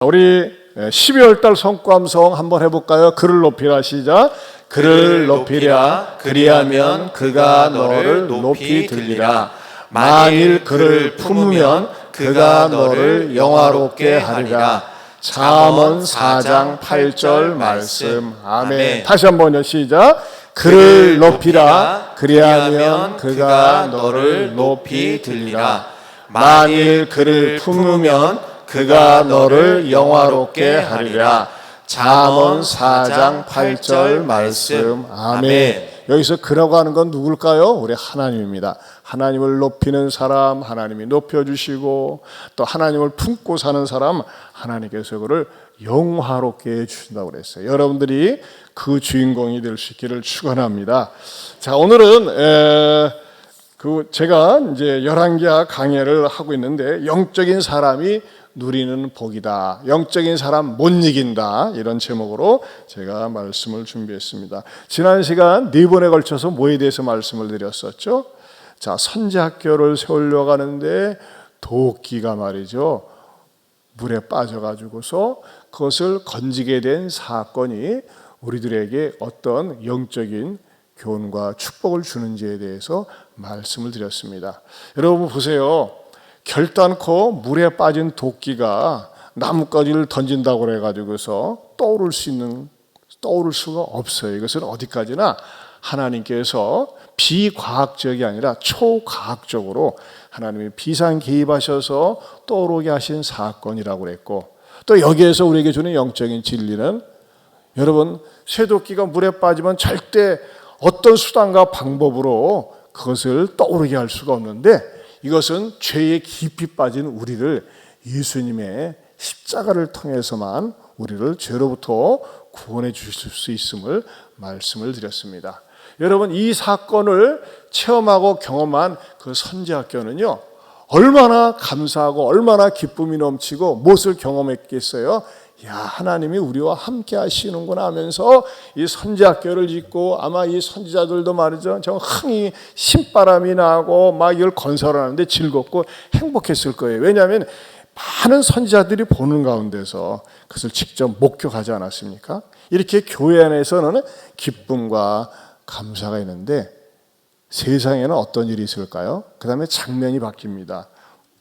우리 12월 달 성과음성 한번 해볼까요? 그를 높이라 시작. 그를 높이랴 그리하면 그가 너를 높이 들리라. 만일 그를 품으면 그가 너를 영화롭게 하리라. 잠언 4장 8절 말씀. 아멘. 다시 한번요. 시작. 그를 높이라 그리하면 그가 너를 높이 들리라. 만일 그를 품으면 그가 너를 영화롭게 하리라. 잠언 4장 8절 말씀. 아멘. 여기서 그라고 하는 건 누굴까요? 우리 하나님입니다. 하나님을 높이는 사람 하나님이 높여주시고 또 하나님을 품고 사는 사람 하나님께서 그를 영화롭게 해주신다고 그랬어요. 여러분들이 그 주인공이 될 수 있기를 축원합니다. 자 오늘은 에, 그 제가 이제 열왕기하 강해를 하고 있는데 영적인 사람이 누리는 복이다. 영적인 사람 못 이긴다. 이런 제목으로 제가 말씀을 준비했습니다. 지난 시간 네 번에 걸쳐서 뭐에 대해서 말씀을 드렸었죠? 자, 선제학교를 세우려고 하는데 도끼가 말이죠. 물에 빠져가지고서 그것을 건지게 된 사건이 우리들에게 어떤 영적인 교훈과 축복을 주는지에 대해서 말씀을 드렸습니다. 여러분 보세요. 결단코 물에 빠진 도끼가 나뭇가지를 던진다고 그래가지고서 떠오를 수 있는 떠오를 수가 없어요. 이것은 어디까지나 하나님께서 비과학적이 아니라 초과학적으로 하나님이 비상 개입하셔서 떠오르게 하신 사건이라고 그랬고 또 여기에서 우리에게 주는 영적인 진리는 여러분 쇠도끼가 물에 빠지면 절대 어떤 수단과 방법으로 그것을 떠오르게 할 수가 없는데 이것은 죄에 깊이 빠진 우리를 예수님의 십자가를 통해서만 우리를 죄로부터 구원해 주실 수 있음을 말씀을 드렸습니다. 여러분 이 사건을 체험하고 경험한 그 선지학교는요 얼마나 감사하고 얼마나 기쁨이 넘치고 무엇을 경험했겠어요? 야 하나님이 우리와 함께 하시는구나 하면서 이 선지학교를 짓고 아마 이 선지자들도 말이죠 정 흥이 신바람이 나고 막 이걸 건설하는데 즐겁고 행복했을 거예요 왜냐하면 많은 선지자들이 보는 가운데서 그것을 직접 목격하지 않았습니까? 이렇게 교회 안에서는 기쁨과 감사가 있는데 세상에는 어떤 일이 있을까요? 그 다음에 장면이 바뀝니다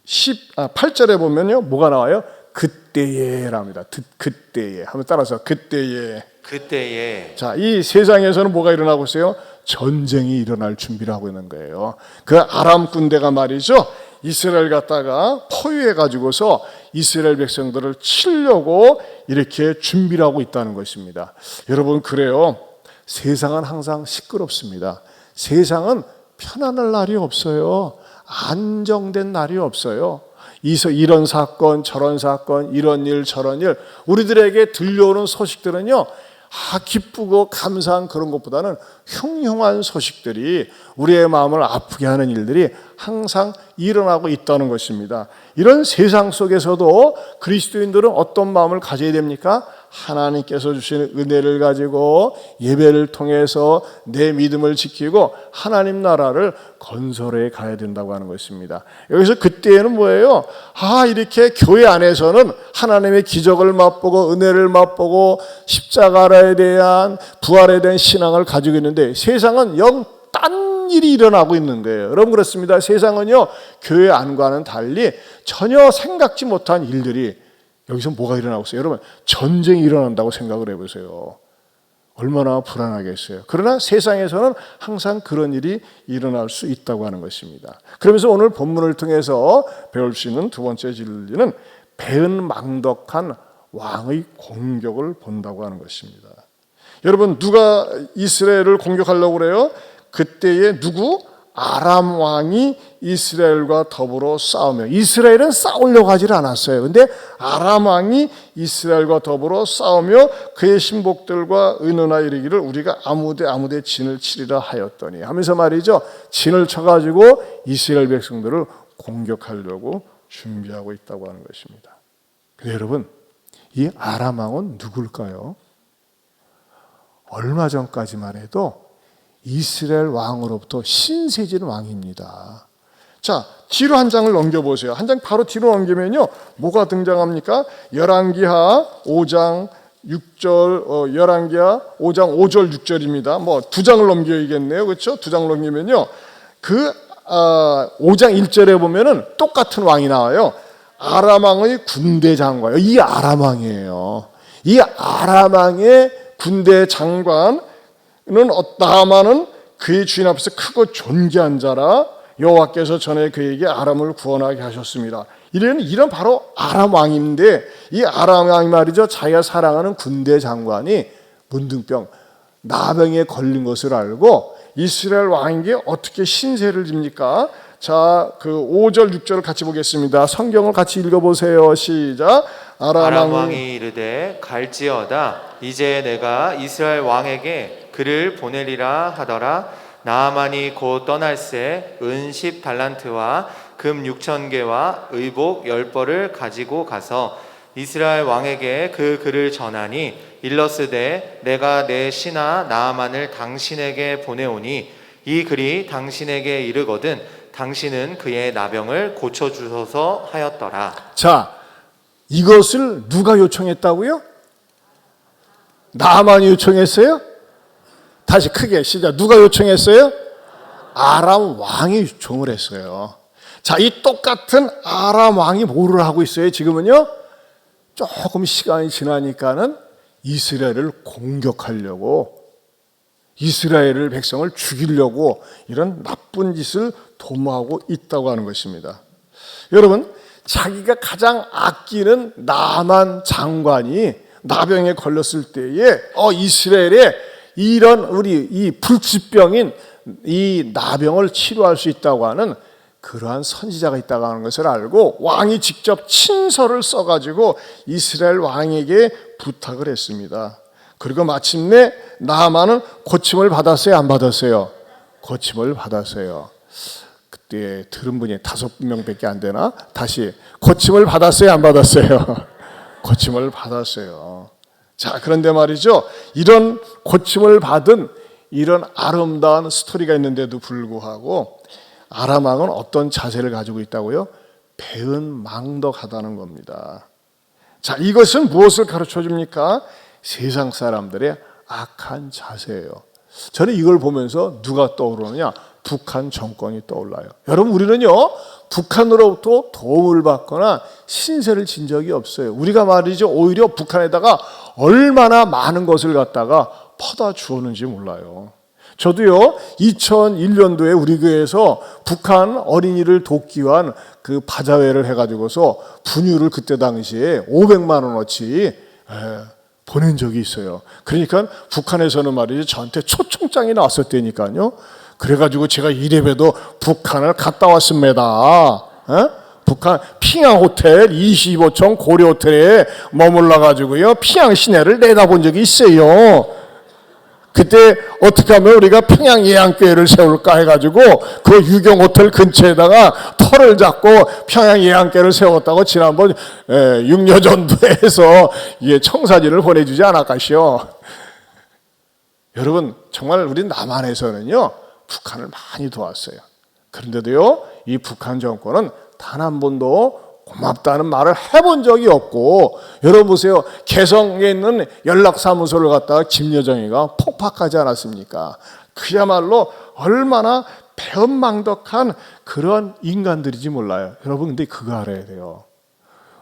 10, 아, 8절에 보면요 뭐가 나와요? 그때에 랍니다. 그때에 한번 따라서 그때에. 그때에 자, 이 세상에서는 뭐가 일어나고 있어요? 전쟁이 일어날 준비를 하고 있는 거예요. 그 아람 군대가 말이죠. 이스라엘 갖다가 포위해 가지고서 이스라엘 백성들을 치려고 이렇게 준비를 하고 있다는 것입니다. 여러분 그래요. 세상은 항상 시끄럽습니다. 세상은 편안할 날이 없어요. 안정된 날이 없어요. 이런 사건, 저런 사건, 이런 일, 저런 일, 우리들에게 들려오는 소식들은요, 아, 기쁘고 감사한 그런 것보다는 흉흉한 소식들이 우리의 마음을 아프게 하는 일들이 항상 일어나고 있다는 것입니다. 이런 세상 속에서도 그리스도인들은 어떤 마음을 가져야 됩니까? 하나님께서 주시는 은혜를 가지고 예배를 통해서 내 믿음을 지키고 하나님 나라를 건설해 가야 된다고 하는 것입니다. 여기서 그때에는 뭐예요? 아, 이렇게 교회 안에서는 하나님의 기적을 맛보고 은혜를 맛보고 십자가에 대한 부활에 대한 신앙을 가지고 있는데 세상은 영딴 일이 일어나고 있는 거예요. 여러분 그렇습니다. 세상은요, 교회 안과는 달리 전혀 생각지 못한 일들이 여기서 뭐가 일어나고 있어요? 여러분, 전쟁이 일어난다고 생각을 해보세요. 얼마나 불안하겠어요. 그러나 세상에서는 항상 그런 일이 일어날 수 있다고 하는 것입니다. 그러면서 오늘 본문을 통해서 배울 수 있는 두 번째 진리는 배은망덕한 왕의 공격을 본다고 하는 것입니다. 여러분, 누가 이스라엘을 공격하려고 그래요? 그때에 누구? 아람 왕이 이스라엘과 더불어 싸우며 이스라엘은 싸우려고 하질 않았어요. 근데 아람 왕이 이스라엘과 더불어 싸우며 그의 신복들과 의논하 이르기를 우리가 아무데 아무데 진을 치리라 하였더니 하면서 말이죠. 진을 쳐 가지고 이스라엘 백성들을 공격하려고 준비하고 있다고 하는 것입니다. 근데 여러분 이 아람 왕은 누굴까요? 얼마 전까지만 해도 이스라엘 왕으로부터 신세진 왕입니다. 자, 뒤로 한 장을 넘겨보세요. 한 장 바로 뒤로 넘기면요. 뭐가 등장합니까? 열왕기하 5장 6절, 어, 열왕기하 5장 5절 6절입니다. 뭐 두 장을 넘겨야겠네요. 그렇죠? 두 장을 넘기면요. 그 아, 5장 1절에 보면은 똑같은 왕이 나와요. 아람왕의 군대 장관. 이 아람왕이에요. 이 아람왕의 군대 장관 은 나아만은 그의 주인 앞에서 크고 존귀한 자라 여호와께서 전에 그에게 아람을 구원하게 하셨습니다. 이런 이런 바로 아람 왕인데 이 아람 왕이 말이죠. 자기가 사랑하는 군대 장관이 문둥병 나병에 걸린 것을 알고 이스라엘 왕에게 어떻게 신세를 집니까? 자, 그 5절 6절을 같이 보겠습니다. 성경을 같이 읽어 보세요. 시작. 아람 왕이 이르되 갈지어다 이제 내가 이스라엘 왕에게 그를 보내리라 하더라 나아만이 곧 떠날새 은십 달란트와 금 육천 개와 의복 열 벌을 가지고 가서 이스라엘 왕에게 그 글을 전하니 일러스되 내가 내 신하 나아만을 당신에게 보내오니 이 글이 당신에게 이르거든 당신은 그의 나병을 고쳐 주소서 하였더라 자, 이것을 누가 요청했다고요? 나만이 요청했어요? 다시 크게 시작. 누가 요청했어요? 아람 왕이 요청을 했어요. 자, 이 똑같은 아람 왕이 뭐를 하고 있어요? 지금은요? 조금 시간이 지나니까는 이스라엘을 공격하려고 이스라엘을 백성을 죽이려고 이런 나쁜 짓을 도모하고 있다고 하는 것입니다. 여러분, 자기가 가장 아끼는 나만 장관이 나병에 걸렸을 때에 어 이스라엘에 이런 우리 이 불치병인 이 나병을 치료할 수 있다고 하는 그러한 선지자가 있다고 하는 것을 알고 왕이 직접 친서를 써가지고 이스라엘 왕에게 부탁을 했습니다. 그리고 마침내 나만은 고침을 받았어요, 안 받았어요? 고침을 받았어요. 그때 들은 분이 다섯 명밖에 안 되나? 다시 고침을 받았어요, 안 받았어요? 고침을 받았어요. 자, 그런데 말이죠. 이런 고침을 받은 이런 아름다운 스토리가 있는데도 불구하고 아람왕은 어떤 자세를 가지고 있다고요? 배은 망덕하다는 겁니다. 자, 이것은 무엇을 가르쳐 줍니까? 세상 사람들의 악한 자세예요. 저는 이걸 보면서 누가 떠오르느냐? 북한 정권이 떠올라요. 여러분, 우리는요, 북한으로부터 도움을 받거나 신세를 진 적이 없어요. 우리가 말이죠, 오히려 북한에다가 얼마나 많은 것을 갖다가 퍼다 주었는지 몰라요. 저도요, 2001년도에 우리 교회에서 북한 어린이를 돕기 위한 그 바자회를 해가지고서 분유를 그때 당시에 500만 원어치 에, 보낸 적이 있어요. 그러니까 북한에서는 말이죠, 저한테 초청장이 나왔었다니까요. 그래가지고 제가 이래봬도 북한을 갔다 왔습니다. 에? 북한 평양 호텔 25층 고려 호텔에 머물러 가지고요 평양 시내를 내다본 적이 있어요. 그때 어떻게 하면 우리가 평양 예안교회를 세울까 해가지고 그 유경 호텔 근처에다가 터를 잡고 평양 예안교회를 세웠다고 지난번 6년 전도에서 예, 청사진을 보내주지 않았까시요. 여러분 정말 우리 남한에서는요 북한을 많이 도왔어요. 그런데도요 이 북한 정권은 단 한 번도 고맙다는 말을 해본 적이 없고 여러분 보세요 개성에 있는 연락사무소를 갖다가 김여정이가 폭파하지 않았습니까? 그야말로 얼마나 배은망덕한 그런 인간들이지 몰라요. 여러분 근데 그거 알아야 돼요.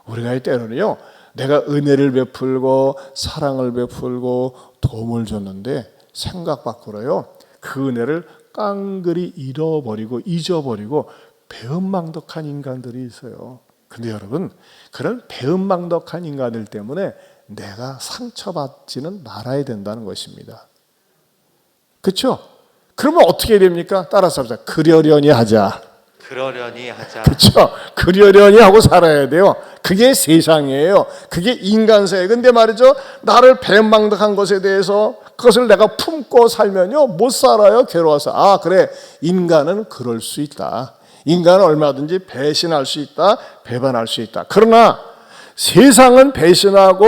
우리가 때로는요 내가 은혜를 베풀고 사랑을 베풀고 도움을 줬는데 생각 밖으로요 그 은혜를 깡그리 잃어버리고 잊어버리고 배은망덕한 인간들이 있어요. 근데 여러분 그런 배은망덕한 인간들 때문에 내가 상처받지는 말아야 된다는 것입니다. 그렇죠? 그러면 어떻게 됩니까? 따라서 합시다. 그러려니 하자. 그러려니 하자 그렇죠? 그러려니 하고 살아야 돼요. 그게 세상이에요. 그게 인간사예요. 근데 말이죠. 나를 배망덕한 것에 대해서 그것을 내가 품고 살면요. 못 살아요. 괴로워서. 아, 그래. 인간은 그럴 수 있다. 인간은 얼마든지 배신할 수 있다. 배반할 수 있다. 그러나 세상은 배신하고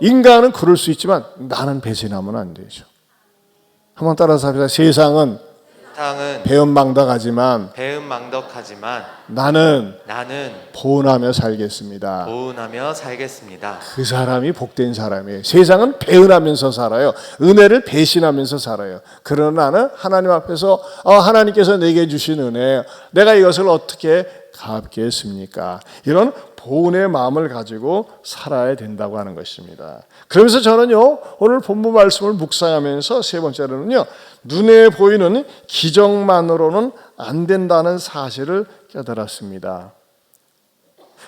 인간은 그럴 수 있지만 나는 배신하면 안 되죠. 한번 따라서 합시다. 세상은 세상은 배은망덕하지만 배은망덕하지만 나는 나는 보은하며 살겠습니다. 보은하며 살겠습니다. 그 사람이 복된 사람이에요. 세상은 배은하면서 살아요. 은혜를 배신하면서 살아요. 그러나 나는 하나님 앞에서 어, 하나님께서 내게 주신 은혜, 내가 이것을 어떻게 갚겠습니까? 이런 보은의 마음을 가지고 살아야 된다고 하는 것입니다. 그러면서 저는요, 오늘 본문 말씀을 묵상하면서 세 번째로는요, 눈에 보이는 기적만으로는 안 된다는 사실을 깨달았습니다.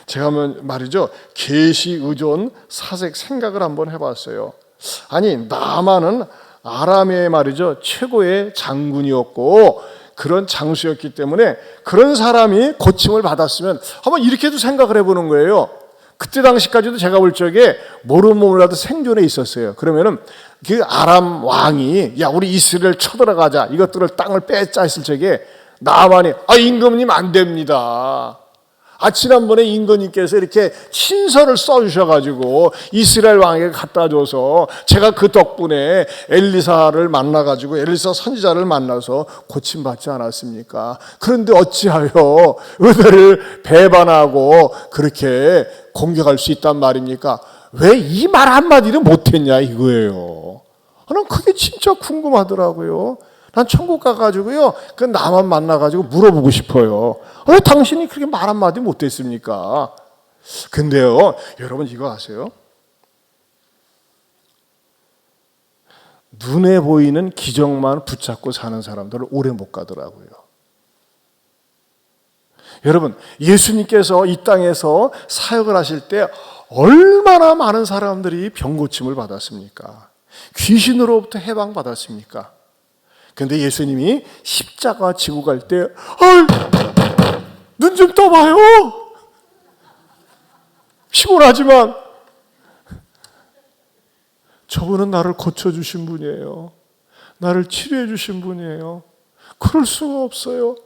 제가 뭐 말이죠 계시 의존 사색 생각을 한번 해봤어요. 아니 나만은 아람의 말이죠 최고의 장군이었고 그런 장수였기 때문에 그런 사람이 고침을 받았으면 한번 이렇게도 생각을 해보는 거예요. 그때 당시까지도 제가 볼 적에 모르는 몰라도 생존에 있었어요. 그러면은 그 아람 왕이 야 우리 이스라엘 쳐들어가자 이것들을 땅을 뺏자 했을 적에 나만이 아 임금님 안 됩니다. 아, 지난번에 임금님께서 이렇게 친서를 써주셔가지고 이스라엘 왕에게 갖다 줘서 제가 그 덕분에 엘리사를 만나가지고 엘리사 선지자를 만나서 고침받지 않았습니까? 그런데 어찌하여 은혜를 배반하고 그렇게 공격할 수 있단 말입니까? 왜 이 말 한마디를 못했냐 이거예요. 난 그게 진짜 궁금하더라고요. 난 천국 가가지고요, 그 나만 만나가지고 물어보고 싶어요. 왜 당신이 그렇게 말 한마디 못했습니까? 근데요, 여러분 이거 아세요? 눈에 보이는 기적만 붙잡고 사는 사람들은 오래 못 가더라고요. 여러분, 예수님께서 이 땅에서 사역을 하실 때 얼마나 많은 사람들이 병고침을 받았습니까? 귀신으로부터 해방받았습니까? 근데 예수님이 십자가 지고 갈 때, 눈 좀 떠봐요! 피곤하지만, 저분은 나를 고쳐주신 분이에요. 나를 치료해주신 분이에요. 그럴 수가 없어요.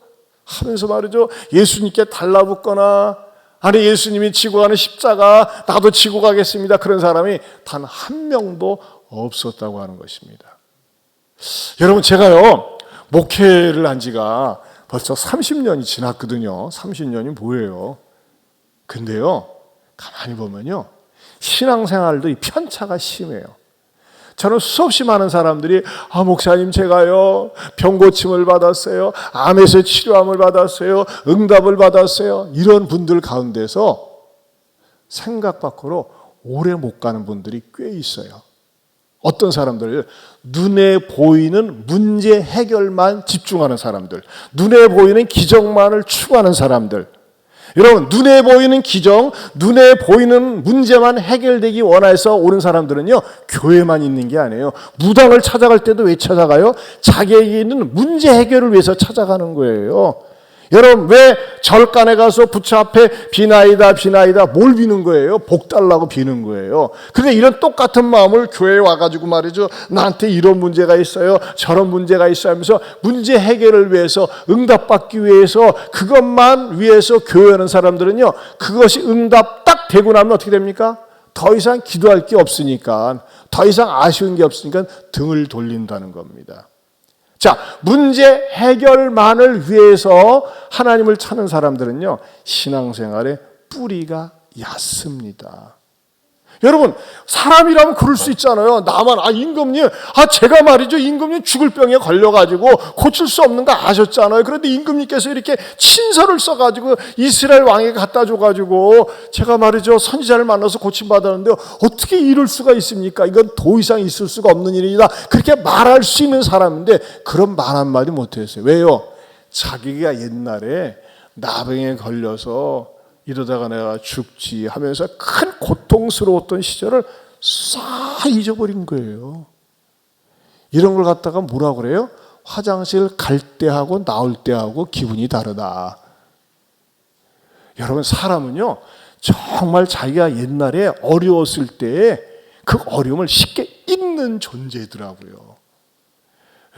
하면서 말이죠. 예수님께 달라붙거나, 아니, 예수님이 지고 가는 십자가, 나도 지고 가겠습니다. 그런 사람이 단 한 명도 없었다고 하는 것입니다. 여러분 제가요 목회를 한 지가 벌써 30년이 지났거든요. 30년이 뭐예요? 근데요 가만히 보면요 신앙생활도 이 편차가 심해요. 저는 수없이 많은 사람들이 아 목사님 제가요 병 고침을 받았어요 암에서 치료함을 받았어요 응답을 받았어요 이런 분들 가운데서 생각 밖으로 오래 못 가는 분들이 꽤 있어요. 어떤 사람들 눈에 보이는 문제 해결만 집중하는 사람들, 눈에 보이는 기적만을 추구하는 사람들. 여러분 눈에 보이는 기적, 눈에 보이는 문제만 해결되기 원해서 오는 사람들은요 교회만 있는 게 아니에요. 무당을 찾아갈 때도 왜 찾아가요? 자기에게 있는 문제 해결을 위해서 찾아가는 거예요. 여러분 왜 절간에 가서 부처 앞에 비나이다 비나이다 뭘 비는 거예요? 복 달라고 비는 거예요. 근데 이런 똑같은 마음을 교회에 와가지고 말이죠. 나한테 이런 문제가 있어요. 저런 문제가 있어요 하면서 문제 해결을 위해서 응답받기 위해서 그것만 위해서 교회하는 사람들은요. 그것이 응답 딱 되고 나면 어떻게 됩니까? 더 이상 기도할 게 없으니까 더 이상 아쉬운 게 없으니까 등을 돌린다는 겁니다. 자, 문제 해결만을 위해서 하나님을 찾는 사람들은요, 신앙생활의 뿌리가 얕습니다. 여러분, 사람이라면 그럴 수 있잖아요. 나만, 아, 임금님, 아, 제가 말이죠. 임금님 죽을 병에 걸려가지고 고칠 수 없는 거 아셨잖아요. 그런데 임금님께서 이렇게 친서를 써가지고 이스라엘 왕에게 갖다 줘가지고 제가 말이죠. 선지자를 만나서 고침받았는데 어떻게 이럴 수가 있습니까? 이건 더 이상 있을 수가 없는 일이다. 그렇게 말할 수 있는 사람인데 그런 말 한마디 못했어요. 왜요? 자기가 옛날에 나병에 걸려서 이러다가 내가 죽지 하면서 큰 고통스러웠던 시절을 싹 잊어버린 거예요. 이런 걸 갖다가 뭐라 그래요? 화장실 갈 때하고 나올 때하고 기분이 다르다. 여러분 사람은요 정말 자기가 옛날에 어려웠을 때 그 어려움을 쉽게 잊는 존재더라고요.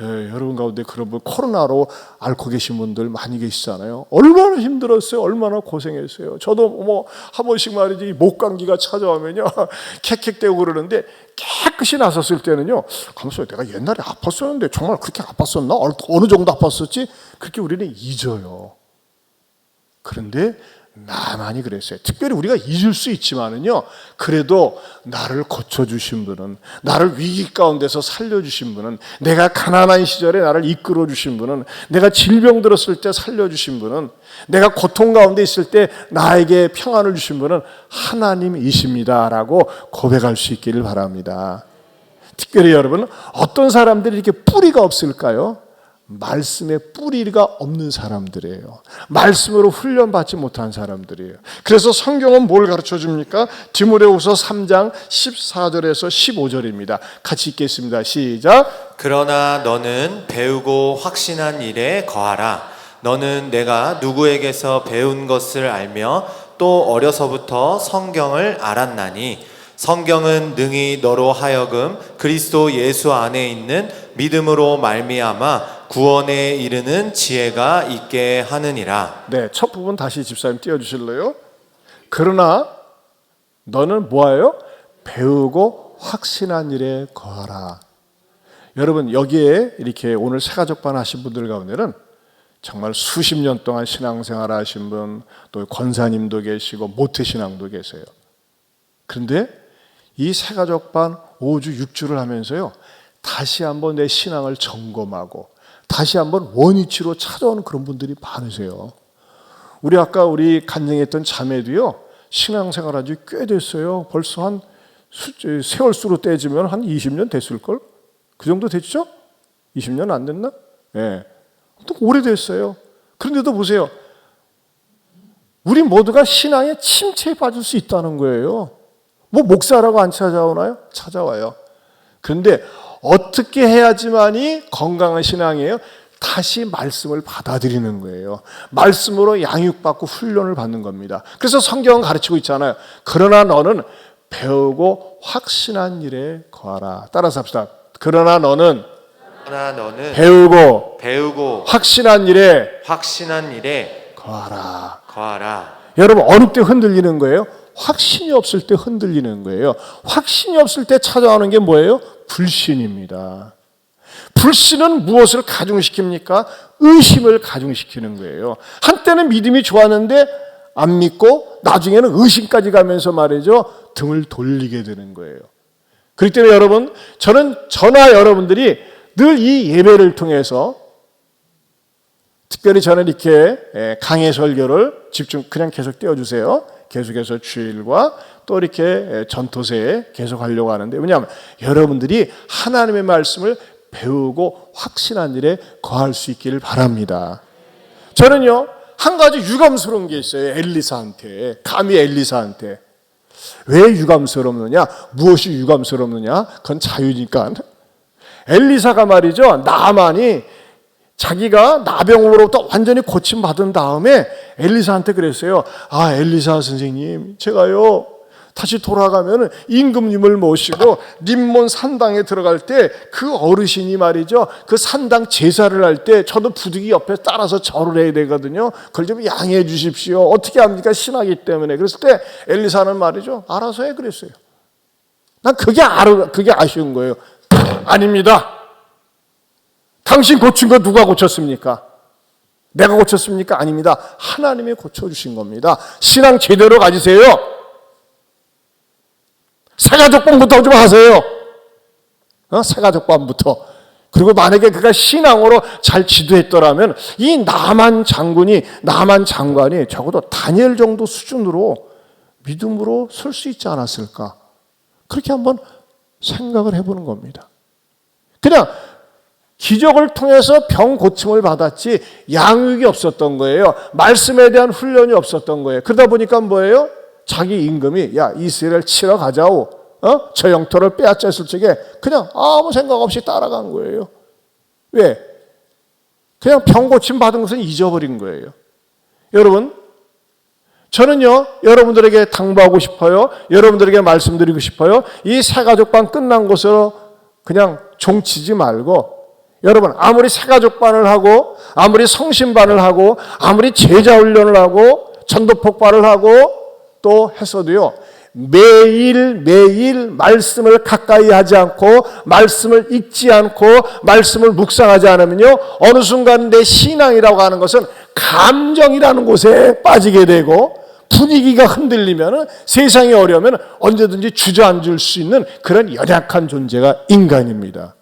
예, 여러분 가운데 그런 분 코로나로 앓고 계신 분들 많이 계시잖아요. 얼마나 힘들었어요. 얼마나 고생했어요. 저도 뭐 한 번씩 말이지 목 감기가 찾아오면요 캑캑대고 그러는데 깨끗이 나섰을 때는요. 가만있어 내가 옛날에 아팠었는데 정말 그렇게 아팠었나? 어느 정도 아팠었지? 그렇게 우리는 잊어요. 그런데 나만이 그랬어요. 특별히 우리가 잊을 수 있지만은요. 그래도 나를 고쳐 주신 분은, 나를 위기 가운데서 살려 주신 분은, 내가 가난한 시절에 나를 이끌어 주신 분은, 내가 질병 들었을 때 살려 주신 분은, 내가 고통 가운데 있을 때 나에게 평안을 주신 분은 하나님이십니다라고 고백할 수 있기를 바랍니다. 특별히 여러분, 어떤 사람들이 이렇게 뿌리가 없을까요? 말씀에 뿌리가 없는 사람들이에요. 말씀으로 훈련받지 못한 사람들이에요. 그래서 성경은 뭘 가르쳐 줍니까? 디모데후서 3장 14절에서 15절입니다. 같이 읽겠습니다. 시작. 그러나 너는 배우고 확신한 일에 거하라. 너는 내가 누구에게서 배운 것을 알며 또 어려서부터 성경을 알았나니 성경은 능히 너로 하여금 그리스도 예수 안에 있는 믿음으로 말미암아 구원에 이르는 지혜가 있게 하느니라. 네, 첫 부분 다시 집사님 띄워 주실래요? 그러나 너는 뭐예요? 배우고 확신한 일에 거하라. 여러분 여기에 이렇게 오늘 새가족반 하신 분들 가운데는 정말 수십 년 동안 신앙생활 하신 분, 또 권사님도 계시고 모태신앙도 계세요. 그런데 이 새가족반 5주, 6주를 하면서요, 다시 한번 내 신앙을 점검하고, 다시 한번 원위치로 찾아오는 그런 분들이 많으세요. 우리 아까 우리 간증했던 자매도요, 신앙생활 한지 꽤 됐어요. 벌써 한 수, 세월수로 떼지면 한 20년 됐을걸? 그 정도 됐죠? 20년 안 됐나? 예. 네. 또 오래됐어요. 그런데도 보세요. 우리 모두가 신앙에 침체에 빠질 수 있다는 거예요. 뭐 목사라고 안 찾아오나요? 찾아와요. 그런데 어떻게 해야지만이 건강한 신앙이에요? 다시 말씀을 받아들이는 거예요. 말씀으로 양육받고 훈련을 받는 겁니다. 그래서 성경은 가르치고 있잖아요. 그러나 너는 배우고 확신한 일에 거하라. 따라서 합시다. 그러나 너는 그러나 너는 배우고 배우고 확신한 일에 확신한 일에 거하라. 거하라. 여러분 어느 때 흔들리는 거예요? 확신이 없을 때 흔들리는 거예요. 확신이 없을 때 찾아오는 게 뭐예요? 불신입니다. 불신은 무엇을 가중시킵니까? 의심을 가중시키는 거예요. 한때는 믿음이 좋았는데 안 믿고 나중에는 의심까지 가면서 말이죠. 등을 돌리게 되는 거예요. 그렇기 때문에 여러분, 저는 저나 여러분들이 늘 이 예배를 통해서 특별히 저는 이렇게 강해 설교를 집중 그냥 계속 띄워주세요. 계속해서 주일과 또 이렇게 전토세에 계속 하려고 하는데 왜냐하면 여러분들이 하나님의 말씀을 배우고 확신한 일에 거할 수 있기를 바랍니다. 저는요 한 가지 유감스러운 게 있어요 엘리사한테 감히 엘리사한테. 왜 유감스럽느냐? 무엇이 유감스럽느냐? 그건 자유니까. 엘리사가 말이죠 나만이 자기가 나병으로부터 완전히 고침받은 다음에 엘리사한테 그랬어요. 아, 엘리사 선생님, 제가요, 다시 돌아가면 임금님을 모시고 님몬 산당에 들어갈 때 그 어르신이 말이죠. 그 산당 제사를 할 때 저도 부득이 옆에 따라서 절을 해야 되거든요. 그걸 좀 양해해 주십시오. 어떻게 합니까? 신하기 때문에. 그랬을 때 엘리사는 말이죠. 알아서 해 그랬어요. 난 그게 알아, 그게 아쉬운 거예요. 아닙니다. 당신 고친 거 누가 고쳤습니까? 내가 고쳤습니까? 아닙니다. 하나님이 고쳐주신 겁니다. 신앙 제대로 가지세요. 새가족반부터 좀 하세요. 어? 새가족반부터. 그리고 만약에 그가 신앙으로 잘 지도했더라면 이 나만 장군이, 나만 장관이 적어도 다니엘 정도 수준으로 믿음으로 설 수 있지 않았을까. 그렇게 한번 생각을 해보는 겁니다. 그냥 기적을 통해서 병 고침을 받았지 양육이 없었던 거예요. 말씀에 대한 훈련이 없었던 거예요. 그러다 보니까 뭐예요? 자기 임금이 야 이스라엘 치러 가자오. 어? 저 영토를 빼앗았을 적에 그냥 아무 생각 없이 따라간 거예요. 왜? 그냥 병 고침 받은 것은 잊어버린 거예요. 여러분, 저는요, 여러분들에게 당부하고 싶어요. 여러분들에게 말씀드리고 싶어요. 이 새가족방 끝난 것으로 그냥 종치지 말고 여러분 아무리 새가족반을 하고 아무리 성신반을 하고 아무리 제자 훈련을 하고 전도폭발을 하고 또 했어도요 매일 매일 말씀을 가까이 하지 않고 말씀을 읽지 않고 말씀을 묵상하지 않으면요 어느 순간 내 신앙이라고 하는 것은 감정이라는 곳에 빠지게 되고 분위기가 흔들리면 세상이 어려우면 언제든지 주저앉을 수 있는 그런 연약한 존재가 인간입니다.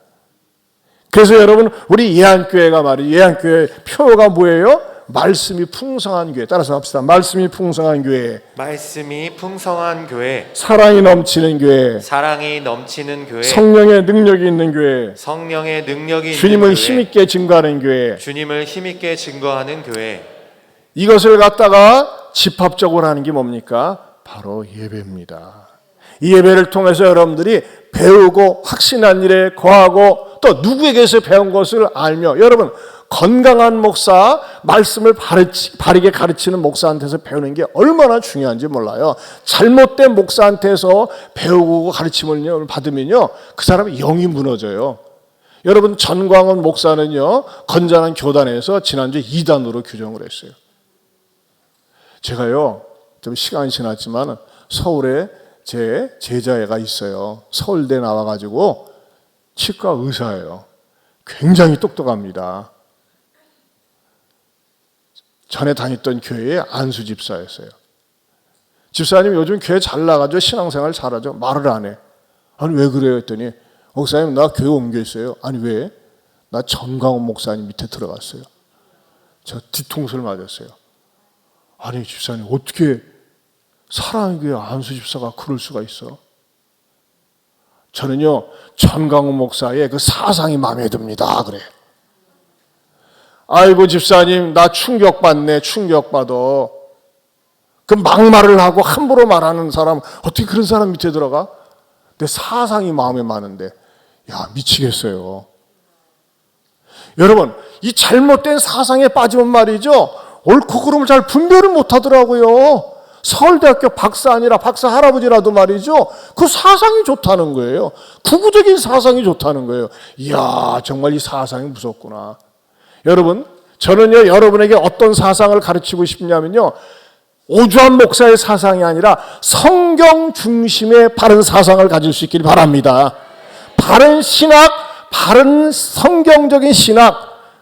그래서 여러분 우리 예한교회가 말이 예한교회 표가 뭐예요? 말씀이 풍성한 교회. 따라서 합시다. 말씀이 풍성한 교회. 말씀이 풍성한 교회, 사랑이 넘치는 교회. 사랑이 넘치는 교회, 성령의 능력이 있는 교회. 성령의 능력이 주님을 있는 교회, 힘있게 증거하는 교회. 주님을 힘있게 증거하는 교회. 이것을 갖다가 집합적으로 하는 게 뭡니까? 바로 예배입니다. 이 예배를 통해서 여러분들이 배우고 확신한 일에 거하고 또 누구에게서 배운 것을 알며 여러분 건강한 목사, 말씀을 바르게 가르치는 목사한테서 배우는 게 얼마나 중요한지 몰라요. 잘못된 목사한테서 배우고 가르침을 받으면요. 그 사람의 영이 무너져요. 여러분 전광훈 목사는요. 건전한 교단에서 지난주 2단으로 규정을 했어요. 제가요. 좀 시간이 지났지만 서울에 제 제자애가 있어요. 서울대 나와가지고 치과 의사예요. 굉장히 똑똑합니다. 전에 다녔던 교회의 안수 집사였어요. 집사님 요즘 교회 잘 나가죠? 신앙생활 잘하죠? 말을 안 해. 아니 왜 그래요? 했더니 목사님 나 교회 옮겨 있어요. 아니 왜? 나 전광훈 목사님 밑에 들어갔어요. 저 뒤통수를 맞았어요. 아니 집사님 어떻게 사랑의 교회 안수 집사가 그럴 수가 있어? 저는요 전광훈 목사의 그 사상이 마음에 듭니다. 그래. 아이고 집사님 나 충격받네 충격받아. 그 막말을 하고 함부로 말하는 사람 어떻게 그런 사람 밑에 들어가? 내 사상이 마음에 많은데 야 미치겠어요. 여러분 이 잘못된 사상에 빠지면 말이죠 옳고 그름을 잘 분별을 못 하더라고요. 서울대학교 박사 아니라 박사 할아버지라도 말이죠. 그 사상이 좋다는 거예요. 구구적인 사상이 좋다는 거예요. 이야 정말 이 사상이 무섭구나. 여러분 저는요 여러분에게 어떤 사상을 가르치고 싶냐면요 오주한 목사의 사상이 아니라 성경 중심의 바른 사상을 가질 수 있기를 바랍니다. 바른 신학, 바른 성경적인 신학,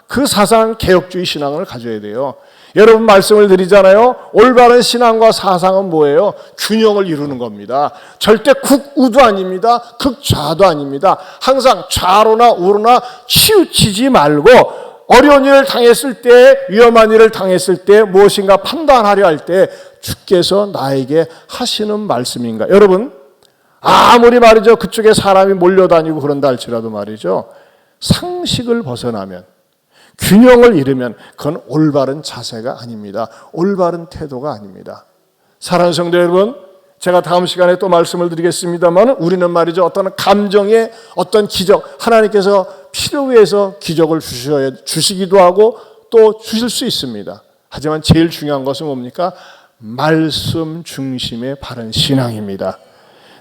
그 사상 개혁주의 신앙을 가져야 돼요. 여러분 말씀을 드리잖아요. 올바른 신앙과 사상은 뭐예요? 균형을 이루는 겁니다. 절대 극우도 아닙니다. 극좌도 아닙니다. 항상 좌로나 우로나 치우치지 말고 어려운 일을 당했을 때, 위험한 일을 당했을 때, 무엇인가 판단하려 할 때, 주께서 나에게 하시는 말씀인가? 여러분, 아무리 말이죠. 그쪽에 사람이 몰려다니고 그런다 할지라도 말이죠. 상식을 벗어나면, 균형을 잃으면, 그건 올바른 자세가 아닙니다. 올바른 태도가 아닙니다. 사랑하는 성도 여러분, 제가 다음 시간에 또 말씀을 드리겠습니다만 우리는 말이죠. 어떤 감정의 어떤 기적, 하나님께서 필요해서 기적을 주셔야, 주시기도 하고 또 주실 수 있습니다. 하지만 제일 중요한 것은 뭡니까? 말씀 중심의 바른 신앙입니다.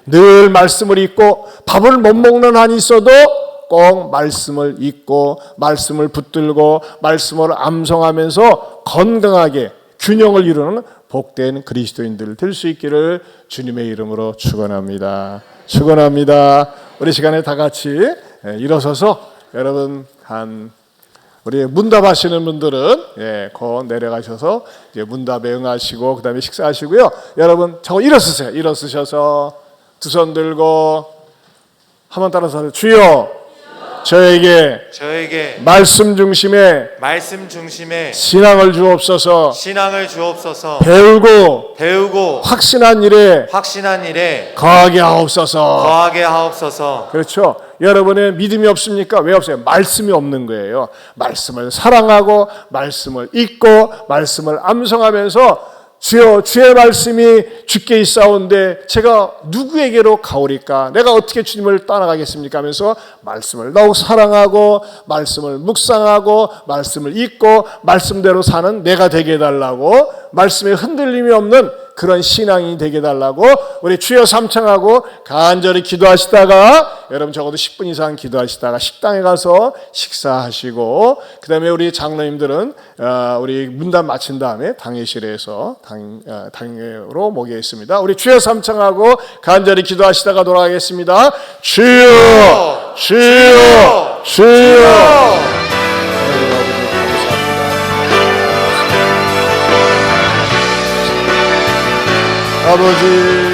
늘 말씀을 읽고 밥을 못 먹는 한이 있어도 꼭 말씀을 읽고 말씀을 붙들고 말씀을 암송하면서 건강하게 균형을 이루는 복된 그리스도인들 될 수 있기를 주님의 이름으로 축원합니다. 축원합니다. 우리 시간에 다 같이 예, 일어서서 여러분 한 우리 문답하시는 분들은 예, 곧 내려가셔서 이제 문답에 응하시고 그다음에 식사하시고요. 여러분 저 일어서세요. 일어서셔서 두 손 들고 한번 따라서. 주여 저에게 저에게 말씀 중심의 말씀 중심의 신앙을 주옵소서. 신앙을 주옵소서. 배우고 배우고 확신한 일에 확신한 일에 거하게 하옵소서. 거하게 하옵소서. 그렇죠. 여러분의 믿음이 없습니까? 왜 없어요? 말씀이 없는 거예요. 말씀을 사랑하고 말씀을 읽고 말씀을 암송하면서 주여 주의 말씀이 주께 있사온데 제가 누구에게로 가오리까? 내가 어떻게 주님을 따라가겠습니까? 하면서 말씀을 더욱 사랑하고 말씀을 묵상하고 말씀을 읽고 말씀대로 사는 내가 되게 해달라고 말씀에 흔들림이 없는 그런 신앙이 되게 달라고 우리 주여 삼창하고 간절히 기도하시다가 여러분 적어도 10분 이상 기도하시다가 식당에 가서 식사하시고 그 다음에 우리 장로님들은 어, 우리 문단 마친 다음에 당회실에서 당, 어, 당회로 모이겠습니다. 우리 주여 삼창하고 간절히 기도하시다가 돌아가겠습니다. 주여 주여 주여 아버지